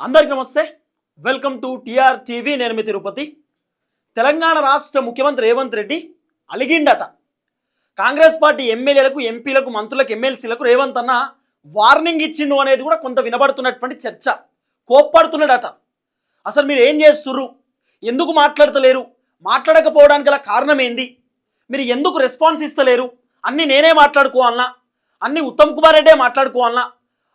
అందరికి నమస్తే. Welcome to TR TV నేను మీ తిరుపతి. తెలంగాణ రాష్ట్ర ముఖ్యమంత్రి రేవంత్ రెడ్డి అలిగిండట. కాంగ్రెస్ పార్టీ ఎమ్మెల్యేలకు ఎంపీలకు మంత్రులకు ఎమ్మెల్సీలకు రేవంత్ అన్న వార్నింగ్ ఇచ్చిండు అనేది కూడా కొంత వినబడుతున్నటువంటి చర్చ. కోప్పడుతున్నాడట. అసలు మీరు ఏం చేస్తుర్రు? ఎందుకు మాట్లాడతలేరు? మాట్లాడకపోవడానికి గల కారణం ఏంది? మీరు ఎందుకు రెస్పాన్స్ ఇస్తలేరు? అన్నీ నేనే మాట్లాడుకోవాలన్నా అన్నీ ఉత్తమ్ కుమార్ రెడ్డే మాట్లాడుకోవాలన్నా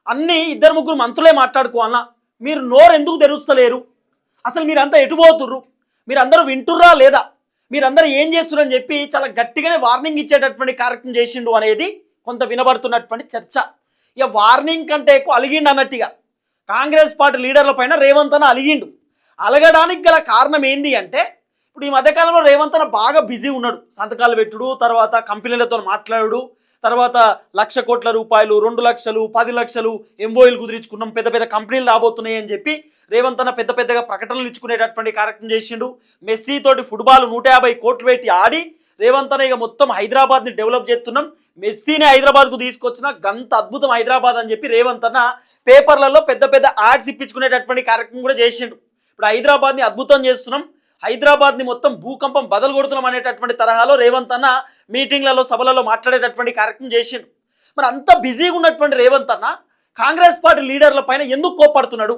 అన్నీ ఇద్దరు ముగ్గురు మంత్రులే మాట్లాడుకోవాలన్నా మీరు నోరు ఎందుకు తెరుస్తలేరు? అసలు మీరంతా ఎటుపోతుర్రు మీరందరూ వింటుర్రా లేదా? మీరందరూ ఏం చేస్తున్నారని చెప్పి చాలా గట్టిగానే వార్నింగ్ ఇచ్చేటటువంటి కార్యక్రమం చేసిండు అనేది కొంత వినబడుతున్నటువంటి చర్చ. ఇక వార్నింగ్ కంటే ఎక్కువ అలిగిండు అన్నట్టుగా కాంగ్రెస్ పార్టీ లీడర్ల పైన రేవంత్ అన్న అలిగిండు. అలగడానికి గల కారణం ఏంది అంటే ఇప్పుడు ఈ మధ్యకాలంలో రేవంత్ అన్న బాగా బిజీ ఉన్నాడు. సంతకాలు పెట్టుడు తర్వాత కంపెనీలతో మాట్లాడు తర్వాత లక్ష కోట్ల రూపాయలు రెండు లక్షలు పది లక్షలు ఎంఓఈలు కుదిరించుకున్నాం. పెద్ద పెద్ద కంపెనీలు రాబోతున్నాయి అని చెప్పి రేవంత్ అన్న పెద్ద పెద్దగా ప్రకటనలు ఇచ్చుకునేటటువంటి కార్యక్రమం చేసిండు. మెస్సీ తోటి ఫుట్బాల్ నూట యాభై కోట్లు పెట్టి ఆడి రేవంత్ అన్న ఇక మొత్తం హైదరాబాద్ని డెవలప్ చేస్తున్నాం. మెస్సీని హైదరాబాద్కు తీసుకొచ్చిన గంత అద్భుతం హైదరాబాద్ అని చెప్పి రేవంత్ అన్న పేపర్లలో పెద్ద పెద్ద యాడ్స్ ఇప్పించుకునేటటువంటి కార్యక్రమం కూడా చేసిండు. ఇప్పుడు హైదరాబాద్ని అద్భుతం చేస్తున్నాం. హైదరాబాద్ని మొత్తం భూకంపం బదలు కొడుతున్నాం అనేటటువంటి తరహాలో రేవంత్ అన్న మీటింగ్లలో సభలలో మాట్లాడేటటువంటి కార్యక్రమం చేసిండు. మరి అంత బిజీగా ఉన్నటువంటి రేవంత్ అన్న కాంగ్రెస్ పార్టీ లీడర్ల పైన ఎందుకు కోప్పడుతున్నాడు?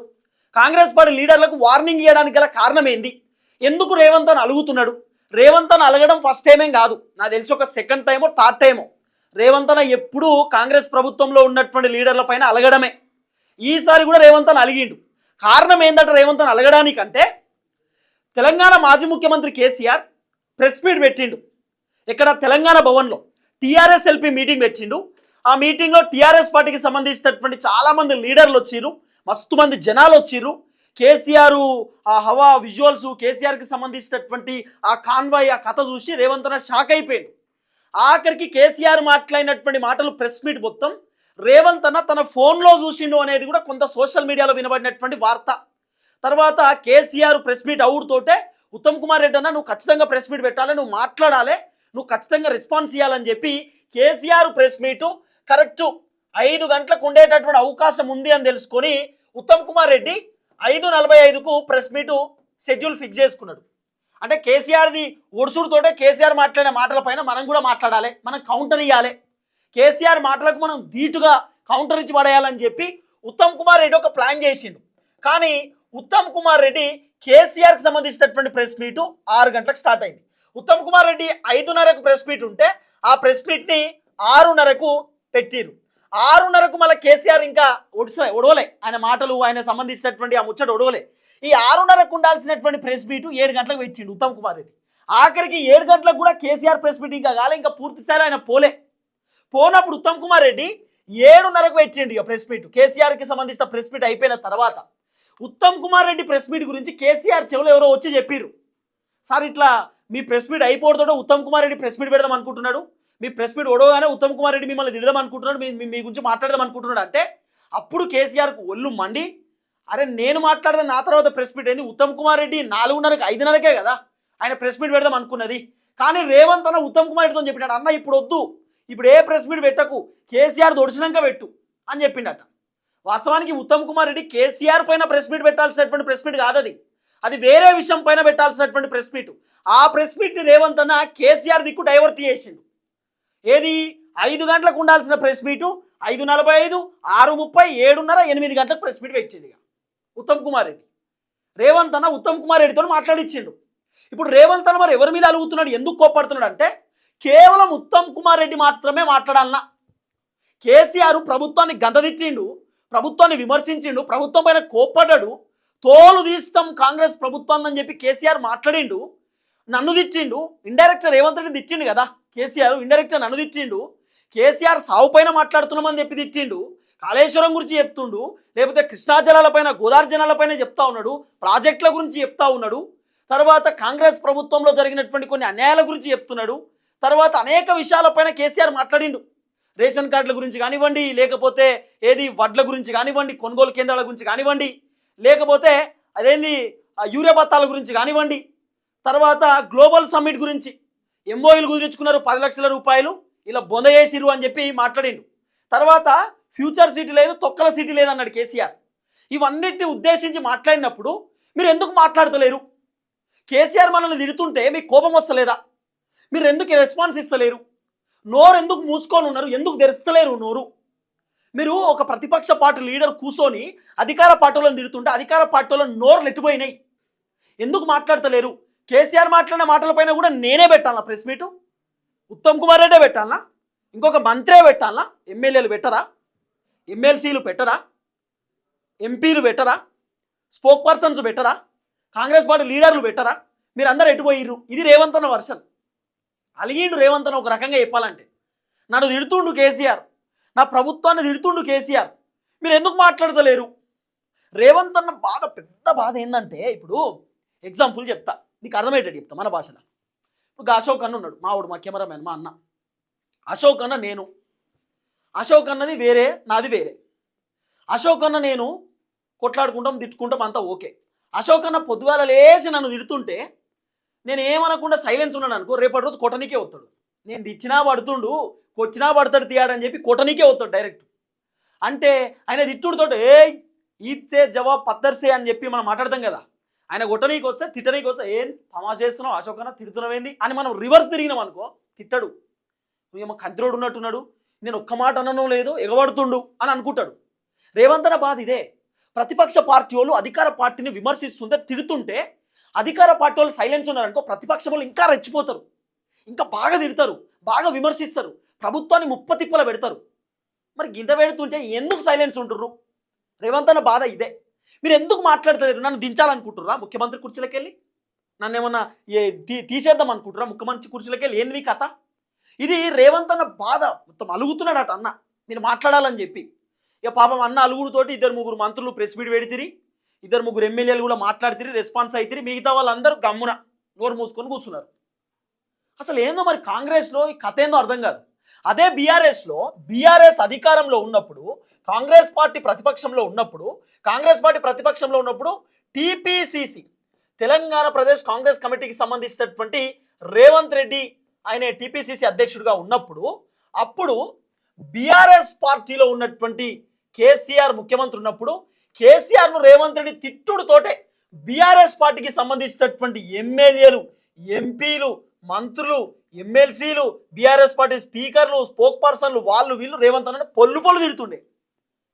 కాంగ్రెస్ పార్టీ లీడర్లకు వార్నింగ్ ఇవ్వడానికి గల కారణం ఏంది? ఎందుకు రేవంత్ అని అలుగుతున్నాడు? రేవంత్ అని అలగడం ఫస్ట్ టైమేం కాదు. నాకు తెలిసి ఒక సెకండ్ టైమో థర్డ్ టైమో. రేవంత్ అన్న ఎప్పుడూ కాంగ్రెస్ ప్రభుత్వంలో ఉన్నటువంటి లీడర్ల పైన అలగడమే. ఈసారి కూడా రేవంత్ అని అలిగిండు. కారణం ఏంటంటే రేవంత్ అని అలగడానికంటే తెలంగాణ మాజీ ముఖ్యమంత్రి కేసీఆర్ ప్రెస్ మీట్ పెట్టిండు. ఇక్కడ తెలంగాణ భవన్లో. టీఆర్ఎస్ ఎల్పీ మీటింగ్ పెట్టిండు. ఆ మీటింగ్లో టీఆర్ఎస్ పార్టీకి సంబంధించినటువంటి చాలామంది లీడర్లు వచ్చిర్రు. మస్తు మంది జనాలు వచ్చిర్రు. కేసీఆర్ ఆ హవా విజువల్స్ కేసీఆర్కి సంబంధించినటువంటి ఆ కాన్వాయ్ ఆ కథ చూసి రేవంత్ అన్న షాక్ అయిపోయాడు. ఆఖరికి కేసీఆర్ మాట్లాడినటువంటి మాటలు ప్రెస్ మీట్ మొత్తం రేవంత్ అన్న తన ఫోన్లో చూసిండు అనేది కూడా కొంత సోషల్ మీడియాలో వినబడినటువంటి వార్త. తర్వాత కేసీఆర్ ప్రెస్ మీట్ అవుడుతోటే ఉత్తమ్ కుమార్ రెడ్డి అన్న నువ్వు ఖచ్చితంగా ప్రెస్ మీట్ పెట్టాలి నువ్వు మాట్లాడాలి నువ్వు ఖచ్చితంగా రెస్పాన్స్ ఇవ్వాలని చెప్పి కేసీఆర్ ప్రెస్ మీటు కరెక్ట్ ఐదు గంటలకు ఉండేటటువంటి అవకాశం ఉంది అని తెలుసుకొని ఉత్తమ్ కుమార్ రెడ్డి ఐదు నలభై ఐదుకు ప్రెస్ మీటు షెడ్యూల్ ఫిక్స్ చేసుకున్నాడు. అంటే కేసీఆర్ది ఒడుసుడుతోటే కేసీఆర్ మాట్లాడిన మాటల పైన మనం కూడా మాట్లాడాలి మనం కౌంటర్ ఇవ్వాలి కేసీఆర్ మాటలకు మనం ధీటుగా కౌంటర్ ఇచ్చి పడేయాలని చెప్పి ఉత్తమ్ కుమార్ రెడ్డి ఒక ప్లాన్ చేసిండు. కానీ ఉత్తమ్ కుమార్ రెడ్డి కేసీఆర్కి సంబంధించినటువంటి ప్రెస్ మీటు ఆరు గంటలకు స్టార్ట్ అయింది. ఉత్తమ్ కుమార్ రెడ్డి ఐదున్నరకు ప్రెస్ మీట్ ఉంటే ఆ ప్రెస్ మీట్ని ఆరున్నరకు పెట్టిరు. ఆరున్నరకు మళ్ళీ కేసీఆర్ ఇంకా ఒడిసా ఒడవలే. ఆయన మాటలు ఆయన సంబంధించినటువంటి ఆ ముచ్చట ఒడవలే. ఈ ఆరున్నరకు ఉండాల్సినటువంటి ప్రెస్ మీటు ఏడు గంటలకు పెట్టిండు ఉత్తమ్ కుమార్ రెడ్డి. ఆఖరికి ఏడు గంటలకు కూడా కేసీఆర్ ప్రెస్ మీట్ ఇంకా కాలే ఇంకా పూర్తిస్థాయిలో ఆయన పోలే. పోనప్పుడు ఉత్తమ్ కుమార్ రెడ్డి ఏడున్నరకు పెట్టిండు ఇక ప్రెస్ మీట్. కేసీఆర్కి సంబంధించిన ప్రెస్ మీట్ అయిపోయిన తర్వాత ఉత్తమ్ కుమార్ రెడ్డి ప్రెస్ మీట్ గురించి కేసీఆర్ చెవులు ఎవరో వచ్చి చెప్పిర్రు. సార్ ఇట్లా మీ ప్రెస్ మీట్ అయిపోవడంతో ఉత్తమ్ కుమార్ రెడ్డి ప్రెస్ మీట్ పెడదాం అనుకుంటున్నాడు. మీ ప్రెస్ మీట్ ఒడవగానే ఉత్తమ్ కుమార్ రెడ్డి మిమ్మల్ని తిడదాం అనుకుంటున్నాడు. మీ మీ- గురించి మాట్లాడదాం అనుకుంటున్నాడు. అంటే అప్పుడు కేసీఆర్కు ఒళ్ళు మండి అరే నేను మాట్లాడదాం నా తర్వాత ప్రెస్ మీట్ ఏంది? ఉత్తమ్ కుమార్ రెడ్డి నాలుగున్నరకి ఐదున్నరకే కదా ఆయన ప్రెస్ మీట్ పెడదాం అనుకున్నది. కానీ రేవంత్ అన్న ఉత్తమ్ కుమార్ రెడ్డితో చెప్పినాడు. అన్న ఇప్పుడు వద్దు ఇప్పుడు ఏ ప్రెస్ మీట్ పెట్టకు. కేసీఆర్ దొడిచినాక పెట్టు అని చెప్పిండట. వాస్తవానికి ఉత్తమ్ కుమార్ రెడ్డి కేసీఆర్ పైన ప్రెస్ మీట్ పెట్టాల్సినటువంటి ప్రెస్ మీట్ కాదు అది వేరే విషయం పైన పెట్టాల్సినటువంటి ప్రెస్ మీట్. ఆ ప్రెస్ మీట్ని రేవంత్ అన్న కేసీఆర్ దిక్కు డైవర్ట్ చేసిండు. ఏది? ఐదు గంటలకు ఉండాల్సిన ప్రెస్ మీటు ఐదు నలభై ఐదు ఆరు ముప్పై ఏడున్నర ఎనిమిది గంటలకు ప్రెస్ మీట్ పెట్టిండు ఇక ఉత్తమ్ కుమార్ రెడ్డి. రేవంత్ అన్న ఉత్తమ్ కుమార్ రెడ్డితో మాట్లాడిచ్చిండు. ఇప్పుడు రేవంత్ అన్న మరి ఎవరి మీద అలుగుతున్నాడు? ఎందుకు కోప్పడుతున్నాడు అంటే కేవలం ఉత్తమ్ కుమార్ రెడ్డి మాత్రమే మాట్లాడాలన్నా. కేసీఆర్ ప్రభుత్వాన్ని గంతదిచ్చిండు ప్రభుత్వాన్ని విమర్శించిండు ప్రభుత్వం పైన కోప్పడ్డాడు తోలు తీస్తాం కాంగ్రెస్ ప్రభుత్వాన్ని అని చెప్పి కేసీఆర్ మాట్లాడిండు నన్ను తిట్టిండు ఇండైరెక్టర్ రేవంత్ రెడ్డి తిట్టిండు కదా కేసీఆర్ ఇండైరెక్టర్ నన్ను తిట్టిండు కేసీఆర్ సావు పైన మాట్లాడుతున్నామని చెప్పి తిట్టిండు కాళేశ్వరం గురించి చెప్తుండు లేకపోతే కృష్ణా జలాలపైన గోదావరి జలాలపైన చెప్తా ఉన్నాడు ప్రాజెక్టుల గురించి చెప్తా ఉన్నాడు తర్వాత కాంగ్రెస్ ప్రభుత్వంలో జరిగినటువంటి కొన్ని అన్యాయాల గురించి చెప్తున్నాడు తర్వాత అనేక విషయాలపైన కేసీఆర్ మాట్లాడిండు. రేషన్ కార్డుల గురించి కానివ్వండి లేకపోతే ఏది వడ్ల గురించి కానివ్వండి కొనుగోలు కేంద్రాల గురించి కానివ్వండి లేకపోతే అదేంది యూరియా బత్తాల గురించి కానివ్వండి తర్వాత గ్లోబల్ సమ్మిట్ గురించి. ఎంఓఈలు కుదిరించుకున్నారు పది లక్షల రూపాయలు ఇలా బొంద చేసిరు అని చెప్పి మాట్లాడిండు. తర్వాత ఫ్యూచర్ సిటీ లేదు తొక్కల సిటీ లేదు అన్నాడు కేసీఆర్. ఇవన్నిటిని ఉద్దేశించి మాట్లాడినప్పుడు మీరు ఎందుకు మాట్లాడతలేరు? కేసీఆర్ మనల్ని తిడుతుంటే మీకు కోపం వస్తలేదా? మీరు ఎందుకు రెస్పాన్స్ ఇస్తలేరు? నోరు ఎందుకు మూసుకొని ఉన్నారు? ఎందుకు తెరుస్తలేరు నోరు? మీరు ఒక ప్రతిపక్ష పార్టీ లీడర్ కూర్చొని అధికార పార్టీలను తిడుతుంటే అధికార పార్టీలో నోరు నెట్టిపోయినాయి. ఎందుకు మాట్లాడతలేరు? కేసీఆర్ మాట్లాడిన మాటలపైన కూడా నేనే పెట్టాలా ప్రెస్ మీటు? ఉత్తమ్ కుమార్ రెడ్డే పెట్టాలా? ఇంకొక మంత్రే పెట్టాలా? ఎమ్మెల్యేలు పెట్టరా? ఎమ్మెల్సీలు పెట్టరా? ఎంపీలు పెట్టరా? స్పోక్ పర్సన్స్ పెట్టరా? కాంగ్రెస్ పార్టీ లీడర్లు పెట్టరా? మీరు అందరు ఎటుపోయిర్రు? ఇది రేవంత్ అన్న వర్షన్. అలిగిండు రేవంత్ అని ఒక రకంగా చెప్పాలంటే. నన్ను తిడుతుండు కేసీఆర్. నా ప్రభుత్వాన్ని తిడుతుండు కేసీఆర్. మీరు ఎందుకు మాట్లాడతలేరు? రేవంత్ అన్న బాధ పెద్ద బాధ ఏంటంటే ఇప్పుడు ఎగ్జాంపుల్ చెప్తా. నీకు అర్థమయ్యేటట్టు చెప్తా మన భాషలో. ఇప్పుడు అశోక్ అన్న ఉన్నాడు మావుడు మా కెమెరామెన్ మా అన్న. అశోక్ అన్న నేను. అశోక్ అన్నది వేరే నాది వేరే. అశోక్ అన్న నేను కొట్లాడుకుంటాం తిట్టుకుంటాం అంతా ఓకే. అశోక్ అన్న పొద్దుగాల లేచి నన్ను తిడుతుంటే నేను ఏమనకుండా సైలెన్స్ ఉన్నాను అనుకో రేపటి రోజు కొట్టనికే వస్తాడు. నేను తెచ్చినా పడుతుండు కొచ్చినా పడతాడు తీయాడని చెప్పి కొట్టనికే వస్తాడు డైరెక్ట్. అంటే ఆయన తిట్టుడుతో ఏ ఈద్సే జవాబ్ పత్తర్సే అని చెప్పి మనం మాట్లాడతాం కదా. ఆయన కొట్టనీకి వస్తే తిట్టనీకి వస్తే ఏం తమాషా చేస్తున్నావు? అశోకన తిడుతున్నావేంది? అని మనం రివర్స్ తిరిగినాం అనుకో తిట్టడు. నువ్వేమో కంత్రోడు ఉన్నట్టున్నాడు నేను ఒక్క మాట అనడం లేదు ఎగబడుతుండు అని అనుకుంటాడు. రేవంతన బాధ ఇదే. ప్రతిపక్ష పార్టీ వాళ్ళు అధికార పార్టీని విమర్శిస్తుంటే తిడుతుంటే అధికార పార్టీ వాళ్ళు సైలెన్స్ ఉన్నారనుకో ప్రతిపక్ష వాళ్ళు ఇంకా రెచ్చిపోతారు. ఇంకా బాగా తిడతారు బాగా విమర్శిస్తారు ప్రభుత్వాన్ని ముప్పతిప్పల పెడతారు. మరి గింత పెడుతుంటే ఎందుకు సైలెన్స్ ఉంటుర్రు? రేవంత్ అన్న బాధ ఇదే. మీరు ఎందుకు మాట్లాడతలేరు? నన్ను దించాలనుకుంటుర్రా ముఖ్యమంత్రి కుర్చీలకెళ్ళి? నన్ను ఏమన్నా తీసేద్దాం అనుకుంటురా ముఖ్యమంత్రి కుర్చీలోకి వెళ్ళి ఏంది మీ కథ? ఇది రేవంత్ అన్న బాధ. మొత్తం అలుగుతున్నాడట అన్న. మీరు మాట్లాడాలని చెప్పి. ఇక పాపం అన్న అలుగుడుతోటి ఇద్దరు ముగ్గురు మంత్రులు ప్రెస్ మీట్ పెడితిరి. ఇద్దరు ముగ్గురు ఎమ్మెల్యేలు కూడా మాట్లాడితిరి రెస్పాన్స్ అవుతుంది మిగతా వాళ్ళందరూ గమ్మున నోరు మూసుకొని కూర్చున్నారు. అసలు ఏందో మరి కాంగ్రెస్లో ఈ కథ ఏందో అర్థం కాదు. అదే బీఆర్ఎస్లో బీఆర్ఎస్ అధికారంలో ఉన్నప్పుడు కాంగ్రెస్ పార్టీ ప్రతిపక్షంలో ఉన్నప్పుడు కాంగ్రెస్ పార్టీ ప్రతిపక్షంలో ఉన్నప్పుడు టీపీసీసీ తెలంగాణ ప్రదేశ్ కాంగ్రెస్ కమిటీకి సంబంధించినటువంటి రేవంత్ రెడ్డి ఆయన టీపీసీసీ అధ్యక్షుడిగా ఉన్నప్పుడు అప్పుడు బీఆర్ఎస్ పార్టీలో ఉన్నటువంటి కేసీఆర్ ముఖ్యమంత్రి ఉన్నప్పుడు కేసీఆర్ను రేవంత్ రెడ్డి తిట్టుడుతోటే బీఆర్ఎస్ పార్టీకి సంబంధించినటువంటి ఎమ్మెల్యేలు ఎంపీలు మంత్రులు ఎమ్మెల్సీలు బీఆర్ఎస్ పార్టీ స్పీకర్లు స్పోక్ పర్సన్లు వాళ్ళు వీళ్ళు రేవంత్ అన్న పొల్లు పొల్లు తిడుతుండే.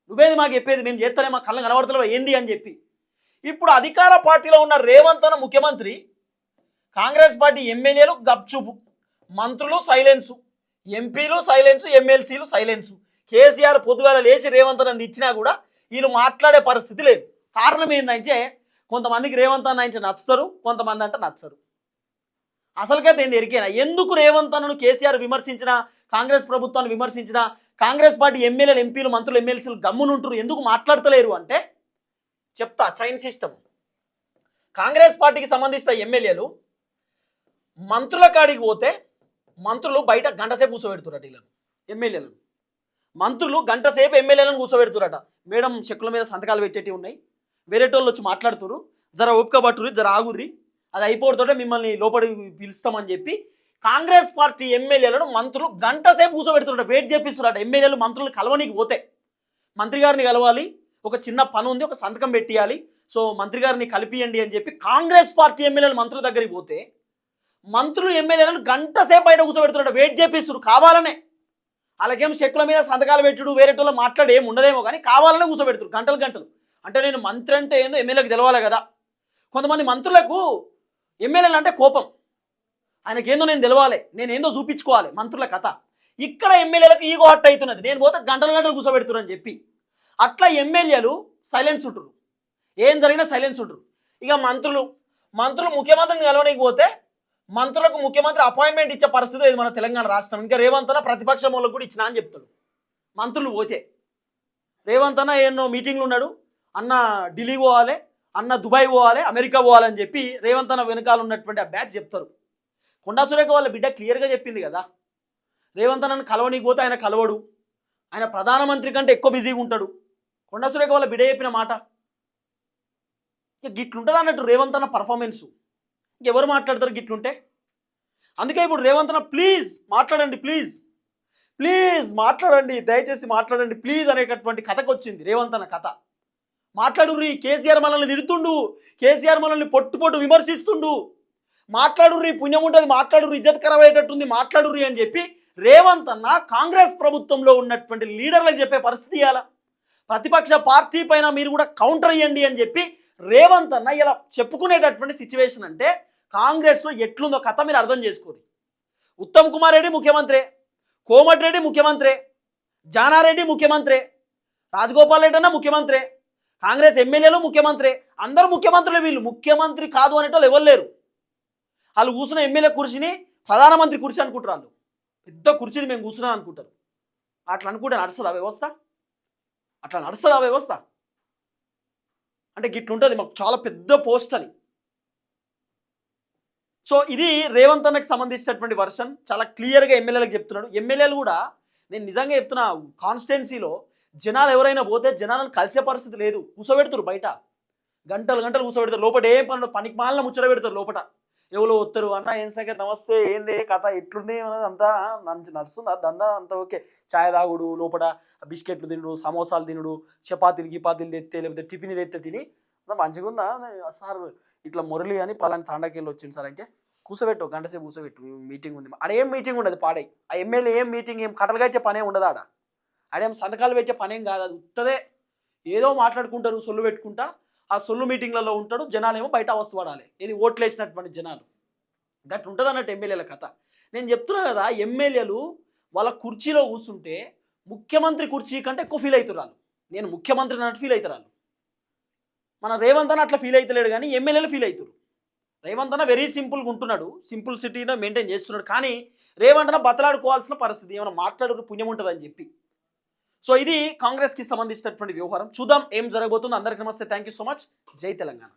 నువ్వేది మాకు చెప్పేది? మేము చేస్తానే మా కళ్ళ కనబడతలేవు? ఏంది అని చెప్పి. ఇప్పుడు అధికార పార్టీలో ఉన్న రేవంత్ అన్న ముఖ్యమంత్రి కాంగ్రెస్ పార్టీ ఎమ్మెల్యేలు గప్చుపు మంత్రులు సైలెన్సు. ఎంపీలు సైలెన్సు ఎమ్మెల్సీలు సైలెన్సు. కేసీఆర్ పొద్దుగాల లేచి రేవంత్ అన్నది ఇచ్చినా కూడా వీళ్ళు మాట్లాడే పరిస్థితి లేదు. కారణం ఏంటంటే కొంతమందికి రేవంత్ అన్న అంటే నచ్చుతారు కొంతమంది అంటే నచ్చరు. అసలుకైతే ఏంది ఎరికేనా? ఎందుకు రేవంత్ అన్నను కేసీఆర్ విమర్శించినా కాంగ్రెస్ ప్రభుత్వాన్ని విమర్శించినా కాంగ్రెస్ పార్టీ ఎమ్మెల్యేలు ఎంపీలు మంత్రులు ఎమ్మెల్సీలు గమ్మునుంటారు ఎందుకు మాట్లాడతలేరు అంటే చెప్తా చైన్ సిస్టమ్. కాంగ్రెస్ పార్టీకి సంబంధించిన ఎమ్మెల్యేలు మంత్రుల కాడికి పోతే మంత్రులు బయట గంటసేపు కూర్చోబెడుతున్నారు వీళ్ళను ఎమ్మెల్యేలను. మంత్రులు గంట సేపు ఎమ్మెల్యేలను కూర్చోబెడుతురట మేడం చెక్కుల మీద సంతకాలు పెట్టేటివి ఉన్నాయి. వేరేటోళ్ళు వచ్చి మాట్లాడుతురు జర ఓపిక పట్టుర్రి జర ఆగుర్రి. అది అయిపోతుంటే మిమ్మల్ని లోపలి పిలుస్తామని చెప్పి కాంగ్రెస్ పార్టీ ఎమ్మెల్యేలను మంత్రులు గంట సేపు కూర్చోబెడుతున్నట వెయిట్ చేపిస్తున్నారట. ఎమ్మెల్యేలు మంత్రులు కలవనీకి పోతే. మంత్రి గారిని కలవాలి. ఒక చిన్న పని ఉంది. ఒక సంతకం పెట్టియాలి. సో మంత్రి గారిని కలిపియండి అని చెప్పి కాంగ్రెస్ పార్టీ ఎమ్మెల్యేలు మంత్రుల దగ్గరికి పోతే మంత్రులు ఎమ్మెల్యేలను గంట సేపు బయట కూర్చోబెడుతున్నట వెయిట్ చేపిస్తున్నారు కావాలనే. అలాగేం చెక్కుల మీద సంతకాలు పెట్టుడు వేరేటోళ్ళు మాట్లాడి ఏం ఉండదేమో కానీ కావాలనే కూర్చోబెడుతున్నారు గంటలు గంటలు. అంటే నేను మంత్రి అంటే ఏందో ఎమ్మెల్యేకి తెలవాలి కదా. కొంతమంది మంత్రులకు ఎమ్మెల్యేలు అంటే కోపం. ఆయనకేందో నేను తెలవాలి నేను ఏందో చూపించుకోవాలి మంత్రుల కథ. ఇక్కడ ఎమ్మెల్యేలకు ఈగో హట్ అవుతున్నది. నేను పోతే గంటలు గంటలు కూర్చోబెడుతున్నారని చెప్పి. అట్లా ఎమ్మెల్యేలు సైలెన్స్ ఉంటారు ఏం జరిగినా సైలెన్స్ ఉంటారు ఇక మంత్రులు మంత్రులు ముఖ్యమంత్రిని కలవడానికి పోతే మంత్రులకు ముఖ్యమంత్రి అపాయింట్మెంట్ ఇచ్చే పరిస్థితి లేదు మన తెలంగాణ రాష్ట్రం. ఇంకా రేవంత్ అన్న ప్రతిపక్షం వాళ్ళకు కూడా ఇచ్చినా అని చెప్తాడు. మంత్రులు పోతే. రేవంత్ అన్న ఎన్నో మీటింగ్లు ఉన్నాడు. అన్న ఢిల్లీ పోవాలి అన్న దుబాయ్ పోవాలి అమెరికా పోవాలని చెప్పి రేవంత్ అన్న వెనకాల ఉన్నటువంటి ఆ బ్యాచ్ చెప్తారు. కొండా సురేఖ వాళ్ళ బిడ్డ క్లియర్గా చెప్పింది కదా. రేవంత్ అన్నను కలవనీకి పోతే ఆయన కలవడు. ఆయన ప్రధానమంత్రి కంటే ఎక్కువ బిజీగా ఉంటాడు. కొండా సురేఖ వాళ్ళ బిడ్డ చెప్పిన మాట. ఇక గిట్లుంటుంది అన్నట్టు రేవంత్ అన్న పర్ఫార్మెన్సు ఇంకెవరు మాట్లాడతారు గిట్లుంటే? అందుకే ఇప్పుడు రేవంత్ అన్న ప్లీజ్ మాట్లాడండి ప్లీజ్. ప్లీజ్ మాట్లాడండి దయచేసి మాట్లాడండి ప్లీజ్ అనేటటువంటి కథకు వచ్చింది రేవంత్ అన్న కథ. మాట్లాడుర్రి కేసీఆర్ మనల్ని తిడుతుండు. కేసీఆర్ మనల్ని పొట్టు పొట్టు విమర్శిస్తుండు. మాట్లాడుర్రి పుణ్యం ఉంటుంది మాట్లాడుర్రి ఇజ్జత్ ఖరాబ్ అయ్యేటట్టుంది మాట్లాడుర్రి అని చెప్పి రేవంత్ అన్న కాంగ్రెస్ ప్రభుత్వంలో ఉన్నటువంటి లీడర్లకు చెప్పే పరిస్థితి ఇవ్వాలా ప్రతిపక్ష పార్టీ పైన మీరు కూడా కౌంటర్ ఇవ్వండి అని చెప్పి రేవంత్ అన్న ఇలా చెప్పుకునేటటువంటి సిచ్యువేషన్ అంటే కాంగ్రెస్లో ఎట్లుందో కథ మీరు అర్థం చేసుకోరు. ఉత్తమ్ కుమార్ రెడ్డి ముఖ్యమంత్రి కోమటిరెడ్డి ముఖ్యమంత్రి జానారెడ్డి ముఖ్యమంత్రి రాజగోపాల్ రెడ్డి అన్న ముఖ్యమంత్రి కాంగ్రెస్ ఎమ్మెల్యేలు ముఖ్యమంత్రి అందరూ ముఖ్యమంత్రులు వీళ్ళు. ముఖ్యమంత్రి కాదు అనేటోళ్ళు ఎవరు లేరు. వాళ్ళు కూర్చున్న ఎమ్మెల్యే కుర్చీని ప్రధానమంత్రి కుర్చీ అనుకుంటారు వాళ్ళు. పెద్ద కుర్చీని మేము కూర్చున్నాం అనుకుంటారు. అట్లా అనుకుంటే నడుస్తుంది ఆ వ్యవస్థ? అట్లా నడుస్తుంది ఆ వ్యవస్థ? అంటే గిట్లుంటుంది మాకు చాలా పెద్ద పోస్ట్ అని సో ఇది రేవంత్ అన్నకు సంబంధించినటువంటి వర్షన్. చాలా క్లియర్గా ఎమ్మెల్యేలకు చెప్తున్నాడు. ఎమ్మెల్యేలు కూడా నేను నిజంగా చెప్తున్నా కాన్స్టిట్యున్సీలో జనాలు ఎవరైనా పోతే జనాలను కలిసే పరిస్థితి లేదు. కూసోబెడతారు బయట. గంటలు గంటలు కూసోబెడతారు లోపల ఏం పనులు? పనికి మాలిన ముచ్చట పెడతారు లోపల. ఎవరో వస్తారు అన్న ఏం సంగతి? నమస్తే ఏంది? కథ ఎట్లుంది? అన్నది అంతా మంచి నడుస్తుంది? దందా? అంతా ఓకే. చాయ్ తాగుడు లోపల బిస్కెట్లు తినుడు సమోసాలు తినుడు చపాతీలు గిపాతీలు తెస్తే లేకపోతే టిఫిన్ తెస్తే తిని మంచిగా ఉందా? సార్ ఇట్లా మురళి అని పలాని తాండాకెళ్ళి వచ్చింది సార్ అంటే కూసబెట్టు గంట సేపు కూసబెట్టు మీటింగ్ ఉంది. ఆడ ఏం మీటింగ్ ఉండదు పాడే. ఆ ఎమ్మెల్యే ఏం మీటింగ్ ఏం కట్టలు కట్టే పనే ఉండదు ఆడ. ఆడేం సంతకాలు పెట్టే పనేం కాదు అది ఉత్తదే. ఏదో మాట్లాడుకుంటారు సొల్లు పెట్టుకుంటా ఆ సొల్లు మీటింగ్లలో ఉంటాడు జనాలేమో బయట అవస్థ పడాలి. ఇది ఓట్లు వేసినటువంటి జనాలు. గట్ ఉంటుంది అన్నట్టు ఎమ్మెల్యేల కథ. నేను చెప్తున్నా కదా ఎమ్మెల్యేలు వాళ్ళ కుర్చీలో కూర్చుంటే ముఖ్యమంత్రి కుర్చీ కంటే ఎక్కువ ఫీల్ అవుతున్నారు నేను ముఖ్యమంత్రి అన్నట్టు ఫీల్ అవుతున్నారు మన రేవంత్ అన్న అట్లా ఫీల్ అవుతలేడు కానీ ఎమ్మెల్యేలు ఫీల్ అవుతారు రేవంత్ అన్న వెరీ సింపుల్గా ఉంటున్నాడు. సింపుల్ సిటీలో మెయింటైన్ చేస్తున్నాడు. కానీ రేవంత్ అన్న బతలాడుకోవాల్సిన పరిస్థితి ఏమైనా మాట్లాడు పుణ్యం ఉంటుందని చెప్పి. సో ఇది కాంగ్రెస్కి సంబంధించినటువంటి వ్యవహారం. చూద్దాం ఏం జరగబోతుందో. అందరికీ నమస్తే. థ్యాంక్ యూ సో మచ్ జై తెలంగాణ.